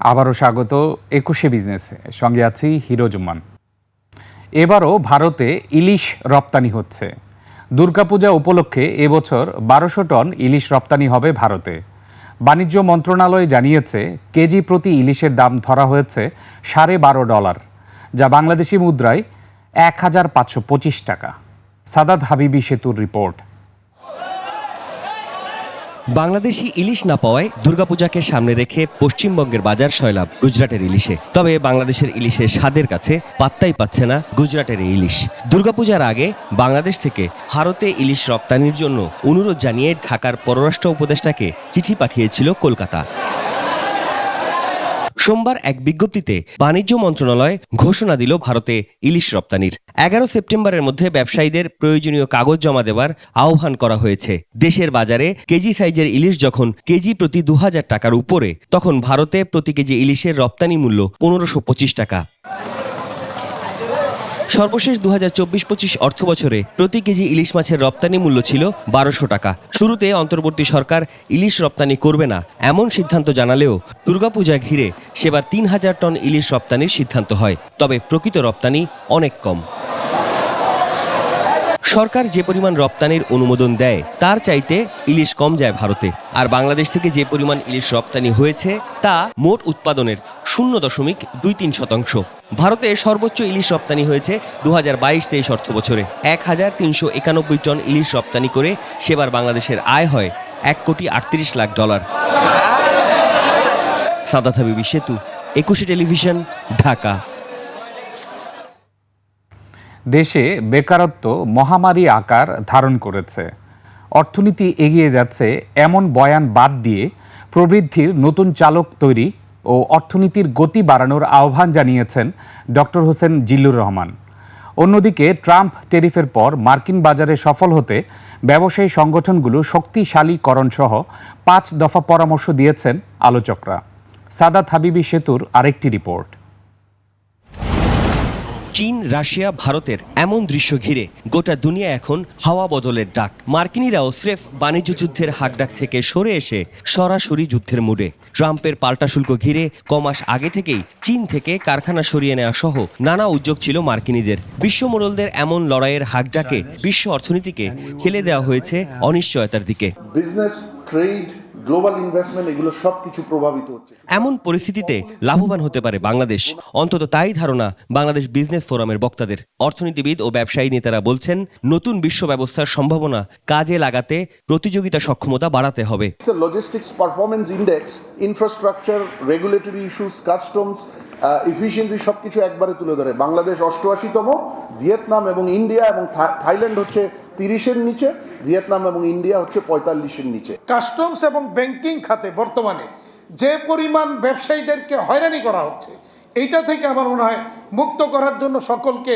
আবারও স্বাগত একুশে বিজনেসে। সঙ্গে আছি হিরো জুম্মান। এবারও ভারতে ইলিশ রপ্তানি হচ্ছে। দুর্গাপূজা উপলক্ষে এবছর বারোশো টন ইলিশ রপ্তানি হবে ভারতে। বাণিজ্য মন্ত্রণালয় জানিয়েছে, কেজি প্রতি ইলিশের দাম ধরা হয়েছে সাড়ে বারো ডলার, যা বাংলাদেশি মুদ্রায় এক হাজার পাঁচশো পঁচিশ টাকা। সাদাত হাবিবি সেতুর রিপোর্ট। বাংলাদেশি ইলিশ না পাওয়ায় দুর্গাপূজাকে সামনে রেখে পশ্চিমবঙ্গের বাজার সয়লাভ গুজরাটের ইলিশে। তবে বাংলাদেশের ইলিশের স্বাদের কাছে পাত্তাই পাচ্ছে না গুজরাটের ইলিশ। দুর্গাপূজার আগে বাংলাদেশ থেকে ভারতে ইলিশ রপ্তানির জন্য অনুরোধ জানিয়ে ঢাকার পররাষ্ট্র উপদেষ্টাকে চিঠি পাঠিয়েছিল কলকাতা। সোমবার এক বিজ্ঞপ্তিতে বাণিজ্য মন্ত্রণালয় ঘোষণা দিল ভারতে ইলিশ রপ্তানির। এগারো সেপ্টেম্বরের মধ্যে ব্যবসায়ীদের প্রয়োজনীয় কাগজ জমা দেওয়ার আহ্বান করা হয়েছে। দেশের বাজারে কেজি সাইজের ইলিশ যখন কেজি প্রতি দু হাজার টাকার উপরে, তখন ভারতে প্রতি কেজি ইলিশের রপ্তানি মূল্য পনেরোশো টাকা। সর্বশেষ দু হাজার চব্বিশ পঁচিশ অর্থ বছরে প্রতি কেজি ইলিশ মাছের রপ্তানি মূল্য ছিল বারোশো টাকা। শুরুতে অন্তর্বর্তী সরকার ইলিশ রপ্তানি করবে না, এমন সিদ্ধান্ত জানালেও দুর্গাপূজা ঘিরে সেবার তিন হাজার টন ইলিশ রপ্তানির সিদ্ধান্ত হয়, তবে প্রকৃত রপ্তানি অনেক কম। সরকার যে পরিমাণ রপ্তানির অনুমোদন দেয়, তার চাইতে ইলিশ কম যায় ভারতে। আর বাংলাদেশ থেকে যে পরিমাণ ইলিশ রপ্তানি হয়েছে, তা মোট উৎপাদনের শূন্য দশমিক দুই তিন শতাংশ। ভারতে সর্বোচ্চ ইলিশ রপ্তানি হয়েছে দু হাজার বাইশ তেইশ অর্থ বছরে। এক হাজার তিনশো একানব্বই টন ইলিশ রপ্তানি করে সেবার বাংলাদেশের আয় হয় এক কোটি আটত্রিশ লাখ ডলার। সাদাত হাবিবি সেতু, একুশে টেলিভিশন, ঢাকা। দেশে বেকারত্ব মহামারী আকার ধারণ করেছে। অর্থনীতি এগিয়ে যাচ্ছে এমন বয়ান বাদ দিয়ে প্রবৃদ্ধির নতুন চালক তৈরি ও অর্থনীতির গতি বাড়ানোর আহ্বান জানিয়েছেন ডক্টর হোসেন জিল্লুর রহমান। অন্যদিকে ট্রাম্প টেরিফের পর মার্কিন বাজারে সফল হতে ব্যবসায়ী সংগঠনগুলো শক্তিশালীকরণ সহ পাঁচ দফা পরামর্শ দিয়েছেন আলোচকরা। সাদাত হাবিবি সেতুর আরেকটি রিপোর্ট। চীন, রাশিয়া, ভারতের এমন দৃশ্য ঘিরে গোটা দুনিয়া এখন হাওয়া বদলের ডাক। মার্কিনিরাও স্রেফ বাণিজ্য যুদ্ধের হাকডাক থেকে সরে এসে সরাসরি যুদ্ধের মুডে। ট্রাম্পের পাল্টা শুল্ক ঘিরে কমাস আগে থেকেই চীন থেকে কারখানা সরিয়ে নেওয়া সহ নানা উদ্যোগ ছিল মার্কিনীদের। বিশ্ব মোড়লদের এমন লড়াইয়ের হাকডাকে বিশ্ব অর্থনীতিকে ঠেলে দেওয়া হয়েছে অনিশ্চয়তার দিকে। ট্রেড গ্লোবাল ইনভেস্টমেন্ট এগুলো সব কিছু প্রভাবিত হচ্ছে। এমন পরিস্থিতিতে লাভবান হতে পারে বাংলাদেশ। অন্তত তাই ধারণা বাংলাদেশ বিজনেস ফোরামের বক্তাদের। অর্থনীতিবিদ ও ব্যবসায়ী নেতারা বলছেন নতুন বিশ্ব ব্যবস্থার সম্ভাবনা কাজে লাগাতে প্রতিযোগিতা সক্ষমতা বাড়াতে হবে। Logistics performance index infrastructure regulatory issues customs efficiency সব কিছু একবারে তুলে ধরে। বাংলাদেশ অষ্টআশিতম, ভিয়েতনাম এবং ইন্ডিয়া এবং থাইল্যান্ড হচ্ছে তিরিশের নিচে, ভিয়েতনাম এবং ইন্ডিয়া হচ্ছে পঁয়তাল্লিশের নিচে। কাস্টমস এবং ব্যাংকিং খাতে বর্তমানে যে পরিমাণ ব্যবসায়ীদেরকে হয়রানি করা হচ্ছে এইটা থেকে আমার মনে হয় মুক্ত করার জন্য সকলকে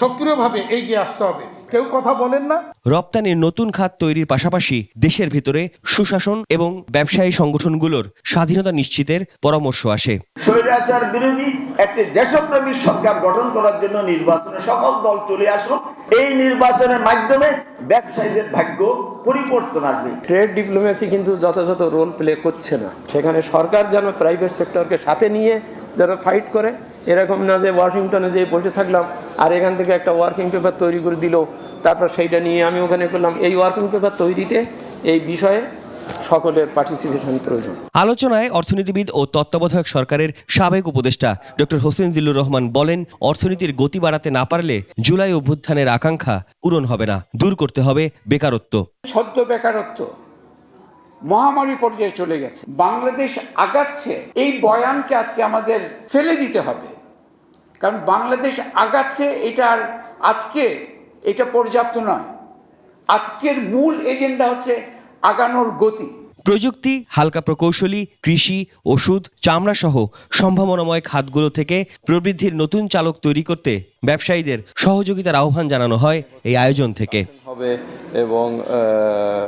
সক্রিয়ভাবে এগিয়ে আসতে হবে। কেউ কথা বলেন না। রপ্তানির নতুন খাত তৈরির পাশাপাশি দেশের ভিতরে সুশাসন এবং ব্যবসায়ী সংগঠনগুলোর স্বাধীনতা নিশ্চিতের পরামর্শ আসে। স্বৈরাচার বিরোধী একটি দেশপ্রেমী সরকার গঠন করার জন্য নির্বাচনে সকল দল চলে আসুন। এই নির্বাচনের মাধ্যমে ব্যবসায়ীদের ভাগ্য পরিবর্তন আসবে। ট্রেড ডিপ্লোমেসি কিন্তু যথাযথ রোল প্লে করছে না। সেখানে সরকার যেন প্রাইভেট সেক্টরকে সাথে নিয়ে যেন ফাইট করে এরকম না যে ওয়াশিংটনে যে বসে থাকলাম আর এখান থেকে একটা ওয়ার্কিং পেপার তৈরি করে দিল তারপর সেইটা নিয়ে আমি ওখানে করলাম। এই ওয়ার্কিং পেপার তৈরিতে এই বিষয়ে সকলের পার্টিসিপেশন প্রয়োজন। আলোচনায় অর্থনীতিবিদ ও তত্ত্বাবধায়ক সরকারের সাবেক উপদেষ্টা ডক্টর হোসেন জিল্লুর রহমান বলেন অর্থনীতির গতি বাড়াতে না পারলে জুলাই অভ্যুত্থানের আকাঙ্ক্ষা পূরণ হবে না দূর করতে হবে বেকারত্ব। সদ্য বেকারত্ব। মহামারী পর্যায়ে চলে গেছে। বাংলাদেশ আগাচ্ছে, এই বয়ানকে আজকে আমাদের ফেলে দিতে হবে। কারণ বাংলাদেশ আগাচ্ছে এটার আজকে, এটা পর্যাপ্ত নয়। আজকের মূল এজেন্ডা হচ্ছে আগানোর গতি। প্রযুক্তি হালকা প্রকৌশলী কৃষি ওষুধ চামড়া সহ সম্ভাবনাময় খাতগুলো থেকে প্রবৃদ্ধির নতুন চালক তৈরি করতে ব্যবসায়ীদের সহযোগিতার আহ্বান জানানো হয় এই আয়োজন থেকে। হবে এবং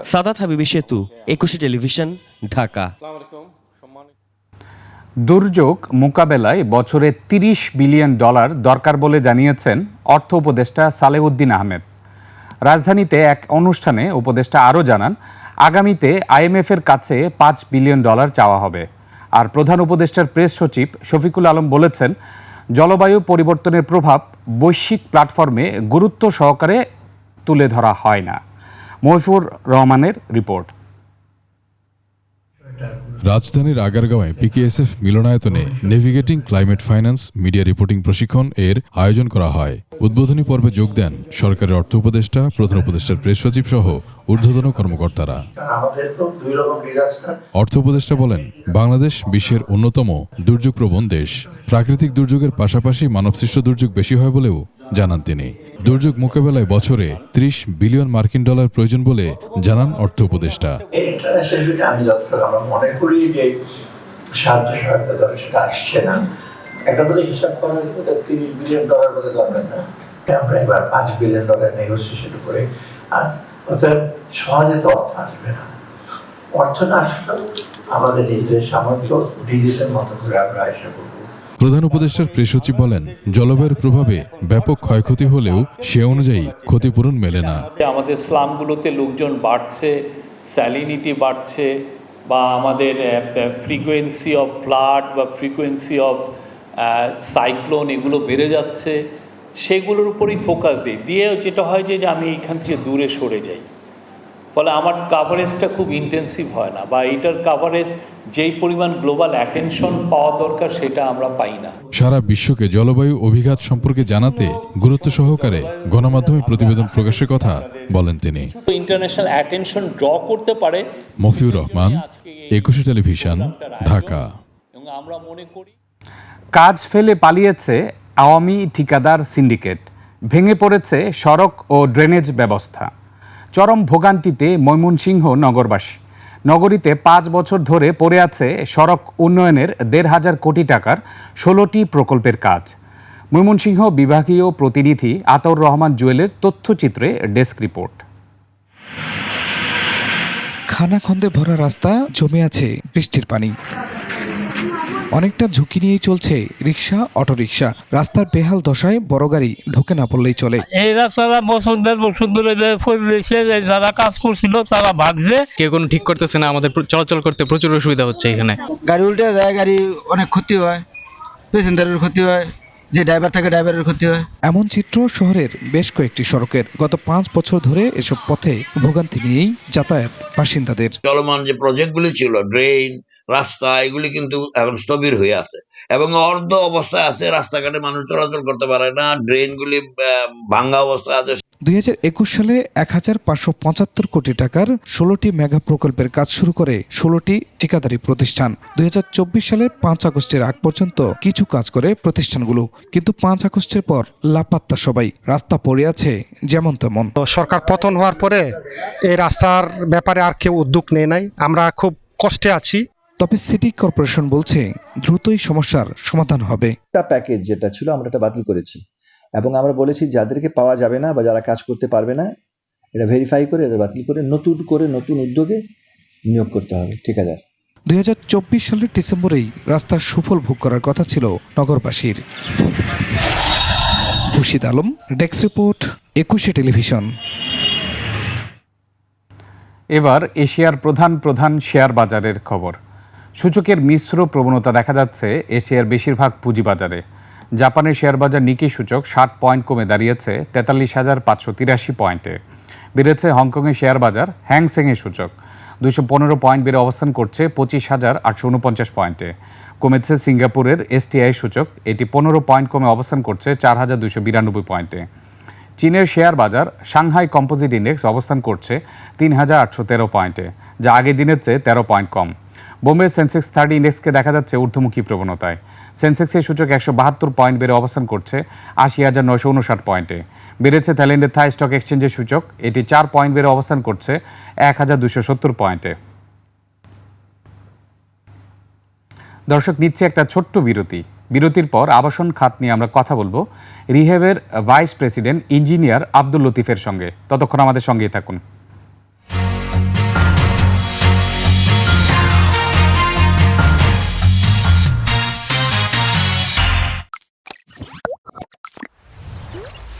সাদাত হাবিবি সেতু একুশে টেলিভিশন ঢাকা। দুর্যোগ মোকাবেলায় বছরে ৩০ বিলিয়ন ডলার দরকার বলে জানিয়েছেন অর্থ উপদেষ্টা সালেউদ্দিন আহমেদ। রাজধানীতে এক অনুষ্ঠানে উপদেষ্টা আরও জানান আগামীতে আইএমএফের কাছে পাঁচ বিলিয়ন ডলার চাওয়া হবে। আর প্রধান উপদেষ্টার প্রেস সচিব শফিকুল আলম বলেছেন, জলবায়ু পরিবর্তনের প্রভাব বৈশ্বিক প্ল্যাটফর্মে গুরুত্ব সহকারে তুলে ধরা হয় না। মহিফুর রহমানের রিপোর্ট। রাজধানীর আগারগাঁওয়ে পিকেএসএফ মিলনায়তনে navigating climate finance media reporting প্রশিক্ষণ এর আয়োজন করা হয়। উদ্বোধনী পর্বে যোগ দেন সরকারের অর্থ উপদেষ্টা, প্রধান উপদেষ্টার প্রেস সচিব সহ ঊর্ধ্বতন কর্মকর্তারা। অর্থ উপদেষ্টা বলেন, বাংলাদেশ বিশ্বের অন্যতম দুর্যোগপ্রবণ দেশ। প্রাকৃতিক দুর্যোগের পাশাপাশি মানবসৃষ্ট দুর্যোগ বেশি হয় বলেও জানান তিনি। দুর্যোগ মোকাবেলায় বছরে ত্রিশ বিলিয়ন মার্কিন ডলার প্রয়োজন বলে জানান অর্থ উপদেষ্টা। আমি মনে করি যে সাহায্য সহায়তা দলে সেটা আসছে না। একটা করে হিসাব করা হয়েছে তিরিশ বিলিয়ন ডলার বলে দরকার না। আমরা এবার পাঁচ বিলিয়ন ডলার নেগোসিয়েশন করে আর অতএব সহজে তো অর্থ আসবে না। অর্থ না আসলেও আমাদের নিজেদের সামর্থ্য নিজেদের মতো করে আমরা আশা করব। প্রধান উপদেষ্টার প্রেস বলেন, জলবায়ুর প্রভাবে ব্যাপক ক্ষয়ক্ষতি হলেও সে অনুযায়ী ক্ষতিপূরণ মেলে না। আমাদের স্লামগুলোতে লোকজন বাড়ছে স্যালিনিটি বাড়ছে, বা আমাদের ফ্রিকোয়েন্সি অফ ফ্লাড বা ফ্রিকোয়েন্সি অফ সাইক্লোন এগুলো বেড়ে যাচ্ছে, সেগুলোর উপরেই ফোকাস দিই। দিয়ে যেটা হয় যে আমি এখান থেকে দূরে সরে যাই। ফলে আমার কাভারেজটা খুব ইন্টেন্সিভ হয় না বা এটার কাভারেজ যেই পরিমাণ গ্লোবাল অ্যাটেনশন পাওয়া দরকার সেটা আমরা পাই না। সারা বিশ্বকে জলবায়ু অভিঘাত সম্পর্কে জানাতে গুরুত্ব সহকারে গণমাধ্যমে প্রতিবেদন প্রকাশের কথা বলেন তিনি। ইন্টারন্যাশনাল অ্যাটেনশন ড্র করতে পারে। মফিউর রহমান একুশে টেলিভিশন ঢাকা। এবং আমরা মনে করি কাজ ফেলে পালিয়েছে আওয়ামী ঠিকাদার সিন্ডিকেট। ভেঙে পড়েছে সড়ক ও ড্রেনেজ ব্যবস্থা। চরম ভোগান্তিতে ময়মনসিংহ নগরবাসী। নগরীতে পাঁচ বছর ধরে পড়ে আছে সড়ক উন্নয়নের দেড় হাজার কোটি টাকার ষোলোটি প্রকল্পের কাজ। ময়মনসিংহ বিভাগীয় প্রতিনিধি আতাউর রহমান জুয়েলের তথ্যচিত্রে ডেস্ক রিপোর্ট। খানাখন্দে ভরা রাস্তা জমে আছে বৃষ্টির পানি। অনেকটা ঝুঁকি নিয়েই চলছে রিক্সা অটোরিকশা রাস্তার বেহাল দশায় বড় গাড়ি ঢুকে না পড়লেই চলে। এই রাস্তাটা বছর দেড় বছর ধরে পরিবেশে যারা কাজ করছিল তারা ভাগছে। কেউ কোনো ঠিক করতেছে না আমাদের চলাচল করতে প্রচুর অসুবিধা হচ্ছে এখানে। গাড়ি উল্টে যায় গাড়ি অনেক ক্ষতি হয় প্যাসেঞ্জারের ক্ষতি হয় যে ড্রাইভার থাকে ড্রাইভারের ক্ষতি হয়। এমন চিত্র শহরের বেশ কয়েকটি সড়কের। গত পাঁচ বছর ধরে এসব পথে ভোগান্তি নিয়েই যাতায়াত বাসিন্দাদের। চলমান যে প্রজেক্টগুলি ছিল ড্রেন রাস্তা এগুলি কিন্তু এখন স্থবির হয়ে আছে। এবং অর্ধ অবস্থায় আছে রাস্তাঘাটে মানুষ চলাচল করতে পারে না ড্রেনগুলি আহ, ভাঙ্গা অবস্থায় আছে। দুই হাজার একুশ সালে এক হাজার পাঁচশো পঁচাত্তর কোটি টাকার ষোলোটি মেগা প্রকল্পের কাজ শুরু করে ষোলোটি ঠিকাদারি প্রতিষ্ঠান। দুই সালের পাঁচ আগস্টের আগ পর্যন্ত কিছু কাজ করে প্রতিষ্ঠানগুলো। কিন্তু পাঁচ আগস্টের পর লাপাত্তা সবাই রাস্তা পড়ে আছে যেমন তেমন। সরকার পতন হওয়ার পরে এই রাস্তার ব্যাপারে আর কেউ উদ্যোগ নেয় নাই। আমরা খুব কষ্টে আছি। তবে সিটি কর্পোরেশন বলছে দ্রুতই সমস্যার সমাধান হবে। একটা প্যাকেজ যেটা ছিল আমরা এটা বাতিল করেছি। এবং আমরা বলেছি যাদেরকে পাওয়া যাবে না বা যারা কাজ করতে পারবে না এটা ভেরিফাই করে এদের বাতিল করে নতুন করে নতুন উদ্যোগে নিয়োগ করতে হবে। ঠিক ঠিকাদার দুই সালের ডিসেম্বরেই রাস্তার সুফল ভোগ করার কথা ছিল নগরবাসীর। Khurshid Alam desk report Ekushey television. এবার এশিয়ার প্রধান প্রধান শেয়ার বাজারের খবর। সূচকের মিশ্র প্রবণতা দেখা যাচ্ছে এশিয়ার বেশিরভাগ পুঁজিবাজারে। জাপানের শেয়ার বাজার নিকি সূচক ষাট পয়েন্ট কমে দাঁড়িয়েছে তেতাল্লিশ হাজার পাঁচশো তিরাশি পয়েন্টে। বেড়েছে হংকংয়ের শেয়ার বাজার হ্যাংসেংয়ের সূচক। দুশো পনেরো পয়েন্ট বেড়ে অবস্থান করছে পঁচিশ হাজার আটশো উনপঞ্চাশ পয়েন্টে। কমেছে সিঙ্গাপুরের এসটিআই সূচক। এটি পনেরো পয়েন্ট কমে অবস্থান করছে চার হাজার দুশো বিরানব্বই পয়েন্টে। চীনের শেয়ার বাজার সাংহাই কম্পোজিট ইন্ডেক্স অবস্থান করছে তিন হাজার আটশো তেরো পয়েন্টে, যা আগের দিনের চেয়ে তেরো পয়েন্ট কম। বোম্বে সেন্সেক্স থার্টি ইন্ডেক্সকে দেখা যাচ্ছে ঊর্ধ্বমুখী প্রবণতায়। সেন্সেক্সের সূচক একশো বাহাত্তর পয়েন্ট বেড়ে অবস্থান করছে আশি হাজার নয়শো উনষাট পয়েন্টে। বেড়েছে থাইল্যান্ডের থাই স্টক এক্সচেঞ্জের সূচক, এটি চার পয়েন্ট বেড়ে অবস্থান করছে এক হাজার দুশো সত্তর পয়েন্টে। দর্শক, নিচ্ছে একটা ছোট্ট বিরতি। বিরতির পর আবাসন খাত নিয়ে আমরা কথা বলব রিহেবের ভাইস প্রেসিডেন্ট ইঞ্জিনিয়ার আব্দুল লতিফের সঙ্গে। ততক্ষণ আমাদের সঙ্গেই থাকুন।